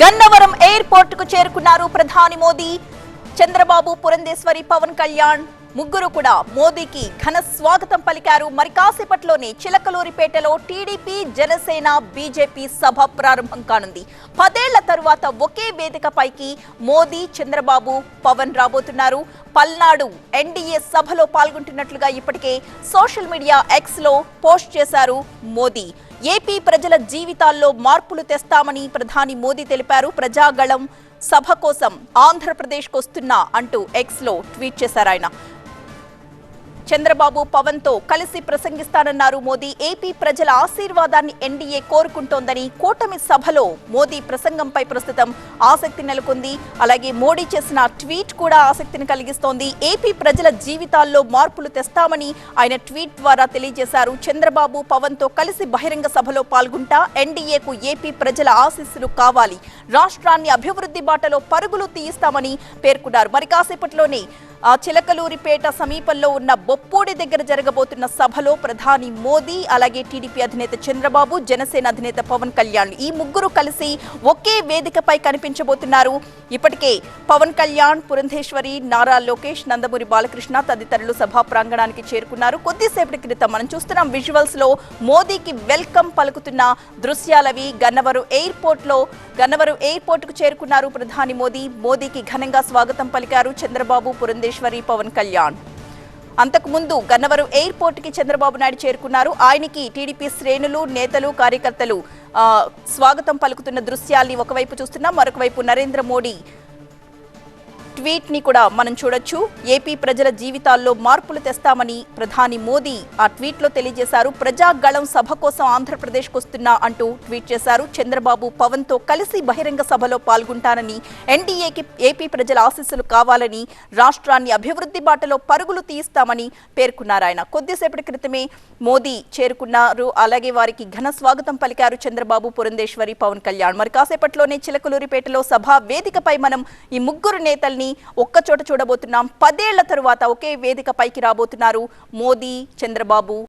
గన్నవరం ఎయిర్పోర్ట్కు చేరుకున్నారు ప్రధాని మోదీ. చంద్రబాబు పురంధేశ్వరి పవన్ కళ్యాణ్ ముగ్గురు కూడా మోదీకి ఘన స్వాగతం పలికారు. మరి కాసేపట్లోనే చిలకలూరిపేటలో టీడీపీ జనసేన బీజేపీ సభ ప్రారంభం కానుంది. పదేళ్ళ తరువాత ఒకే వేదికపైకి మోదీ చంద్రబాబు పవన్ రాబోతున్నారు. పల్నాడు ఎన్డీఏ సభలో పాల్గొంటున్నట్లుగా ఇప్పటికే సోషల్ మీడియా ఎక్స్లో పోస్ట్ చేశారు మోదీ. ఏపీ ప్రజల జీవితాల్లో మార్పులు తెస్తామని ప్రధాని మోదీ తెలిపారు. ప్రజాగళం సభ కోసం ఆంధ్రప్రదేశ్కు వస్తున్నా అంటూ ఎక్స్లో ట్వీట్ చేశారు ఆయన. చంద్రబాబు పవన్తో కలిసి ప్రసంగిస్తానన్నారు మోదీ. ఏపీ ప్రజల ఆశీర్వాదాన్ని ఎన్డీఏ కోరుకుంటోందని కూటమి సభలో మోదీ ప్రసంగంపై ప్రస్తుతం ఆసక్తి నెలకొంది. అలాగే మోడీ చేసిన ట్వీట్ కూడా ఆసక్తిని కలిగిస్తోంది. ఏపీ ప్రజల జీవితాల్లో మార్పులు తెస్తామని ఆయన ట్వీట్ ద్వారా తెలియజేశారు. చంద్రబాబు పవన్తో కలిసి బహిరంగ సభలో పాల్గొంటా ఎన్డీఏకు ఏపీ ప్రజల ఆశీస్సులు కావాలి. రాష్ట్రాన్ని అభివృద్ధి బాటలో పరుగులు తీయిస్తామని పేర్కొన్నారు. మరి కాసేపట్లోనే చిలకలూరిపేట సమీపంలో ఉన్న బొప్పూడి దగ్గర జరగబోతున్న సభలో ప్రధాని మోదీ అలాగే టీడీపీ అధినేత చంద్రబాబు జనసేన అధినేత పవన్ కళ్యాణ్ ఈ ముగ్గురు కలిసి ఒకే వేదికపై కనిపించబోతున్నారు. ఇప్పటికే పవన్ కళ్యాణ్ పురంధేశ్వరి నారా లోకేష్ నందమూరి బాలకృష్ణ తదితరులు సభా ప్రాంగణానికి చేరుకున్నారు. కొద్దిసేపటి క్రితం మనం చూస్తున్నాం విజువల్స్లో మోదీకి వెల్కమ్ పలుకుతున్న దృశ్యాలవి. గన్నవరం ఎయిర్పోర్ట్లో గన్నవరం ఎయిర్పోర్ట్కు చేరుకున్నారు ప్రధాని మోదీ. మోదీకి ఘనంగా స్వాగతం పలికారు చంద్రబాబు పురంధేశ్వరి పవన్ కళ్యాణ్. అంతకుముందు గన్నవరం ఎయిర్పోర్ట్కి చంద్రబాబు నాయుడు చేరుకున్నారు. ఆయనకి టీడీపీ శ్రేణులు నేతలు కార్యకర్తలు ఆ, స్వాగతం పలుకుతున్న దృశ్యాల్ని ఒకవైపు చూస్తున్నాం. మరొకవైపు నరేంద్ర మోడీ ట్వీట్ని కూడా మనం చూడొచ్చు. ఏపీ ప్రజల జీవితాల్లో మార్పులు తెస్తామని ప్రధాని మోదీ ఆ ట్వీట్లో తెలియజేశారు ప్రజాగళం సభ కోసం ఆంధ్రప్రదేశ్కు వస్తున్నా అంటూ ట్వీట్ చేశారు. చంద్రబాబు పవన్తో కలిసి బహిరంగ సభలో పాల్గొంటానని ఎన్డీఏకి ఏపీ ప్రజల ఆశీస్సులు కావాలని రాష్ట్రాన్ని అభివృద్ధి బాటలో పరుగులు తీస్తామని పేర్కొన్నారు ఆయన. కొద్దిసేపటి క్రితమే మోదీ చేరుకున్నారు. అలాగే వారికి ఘన స్వాగతం పలికారు చంద్రబాబు పురంధేశ్వరి పవన్ కళ్యాణ్. మరి కాసేపట్లోనే చిలకలూరిపేటలో సభ వేదికపై మనం ఈ ముగ్గురు నేతల్ని ఒక్కచోట చూడబోతున్నాం. పదేళ్ళ తరువాత ఒకే వేదికపైకి రాబోతున్నారు మోదీ చంద్రబాబు.